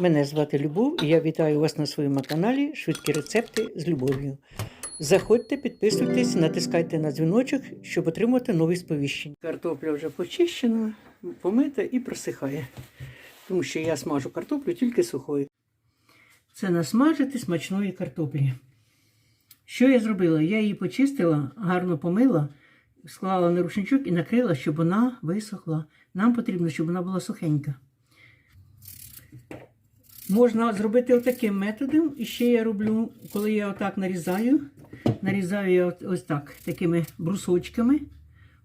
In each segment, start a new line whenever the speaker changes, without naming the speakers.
Мене звати Любов і я вітаю вас на своєму каналі Швидкі рецепти з любов'ю. Заходьте, підписуйтесь, натискайте на дзвіночок, щоб отримати нові сповіщення. Картопля вже почищена, помита і просихає, тому що я смажу картоплю тільки сухою. Це насмажити смачної картоплі. Що я зробила? Я її почистила, гарно помила, склала на рушничок і накрила, щоб вона висохла. Нам потрібно, щоб вона була сухенька. Можна зробити отаким методом. І ще я роблю, коли я отак нарізаю, нарізаю я ось так, такими брусочками.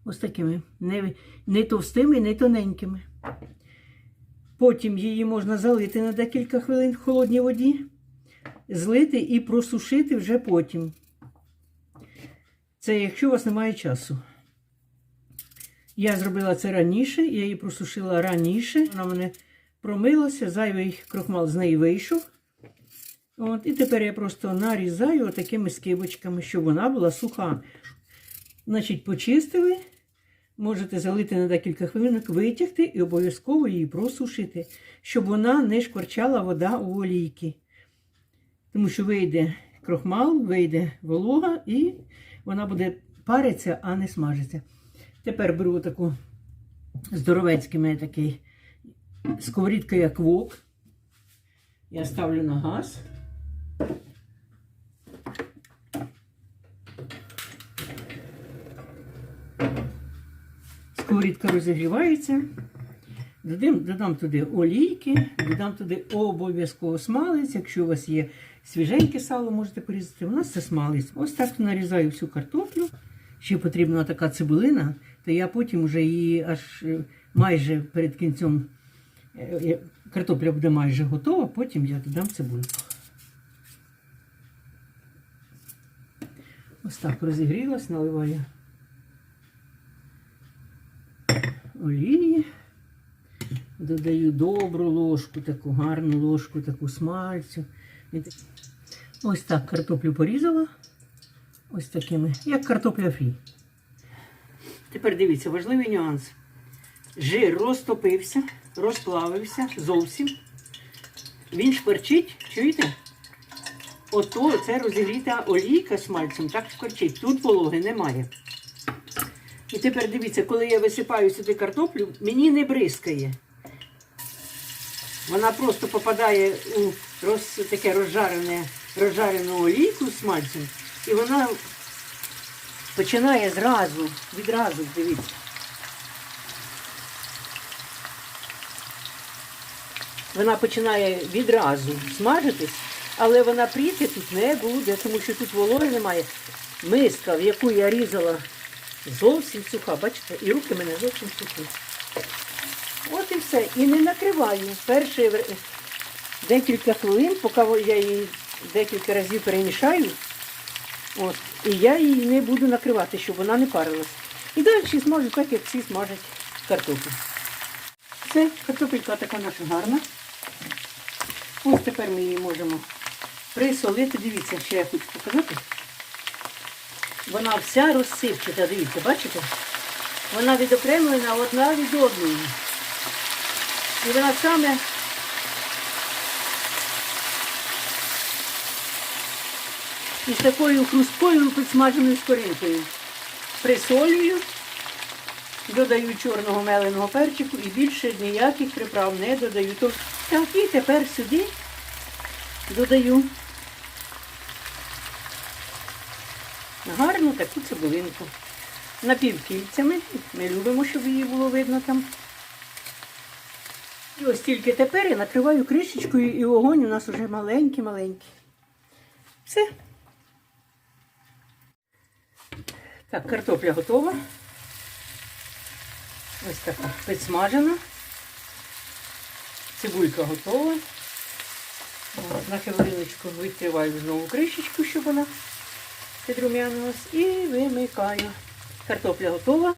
Ось такими, не, не товстими, не тоненькими. Потім її можна залити на декілька хвилин в холодній воді, злити і просушити вже потім. Це якщо у вас немає часу. Я зробила це раніше, я її просушила раніше. Вона мене промилася, зайвий крохмал з неї вийшов. От, і тепер я просто нарізаю такими скибочками, щоб вона була суха. Значить, почистили. Можете залити на декілька хвилинок, витягти і обов'язково її просушити, щоб вона не шкварчала вода у олійки. Тому що вийде крохмал, вийде волога і вона буде париться, а не смажиться. Тепер беру таку здоровецький мене такий сковорідка як вок. Я ставлю на газ. Сковорідка розігрівається. Додам, додам туди олійки, додам туди обов'язково смалець. Якщо у вас є свіженьке сало, можете порізати. У нас це смалець. Ось так нарізаю всю картоплю. Ще потрібна така цибулина, то я потім вже її аж е, майже перед кінцем картопля буде майже готова, потім я додам цибульку. Ось так розігрілась, наливаю олії. Додаю добру ложку, таку гарну ложку, таку смальцю. Ось так картоплю порізала. Ось такими, як картопля фрі. Тепер дивіться, важливий нюанс. Жир розтопився, розплавився зовсім. Він шкварчить, чуєте? Ото це розігріта олійка з мальцем, так шкварчить. Тут вологи немає. І тепер дивіться, коли я висипаю сюди картоплю, мені не бризкає. Вона просто попадає у роз, таке розжарене, розжарену олійку з мальцем, і вона починає зразу, відразу, дивіться. Вона починає відразу смажитись, але вона пріти тут не буде, тому що тут вологи немає. Миска, в яку я різала, зовсім суха, бачите, і руки в мене зовсім сухі. От і все. І не накриваю. Перші декілька хвилин, поки я її декілька разів перемішаю. От, і я її не буду накривати, щоб вона не парилась. І далі смажу так, як всі смажать картоплю. Це картопелька така наша гарна. Ось тепер ми її можемо присолити. Дивіться, ще я хочу показати. Вона вся розсипчата, дивіться, бачите? Вона відокремлена одна від одної. І вона саме із такою хрусткою підсмаженою скоринкою. Присолюю, додаю чорного меленого перчику і більше ніяких приправ не додаю. Так, і тепер сюди додаю гарну таку цибулинку. Напівкільцями. Ми любимо, щоб її було видно там. І ось тільки тепер я накриваю кришечкою і вогонь у нас вже маленький-маленький. Все. Так, картопля готова. Ось така підсмажена. Цибулька готова. От, На хвилиночку відкриваю знову кришечку, щоб вона підрумянилась. І вимикаю. Картопля готова.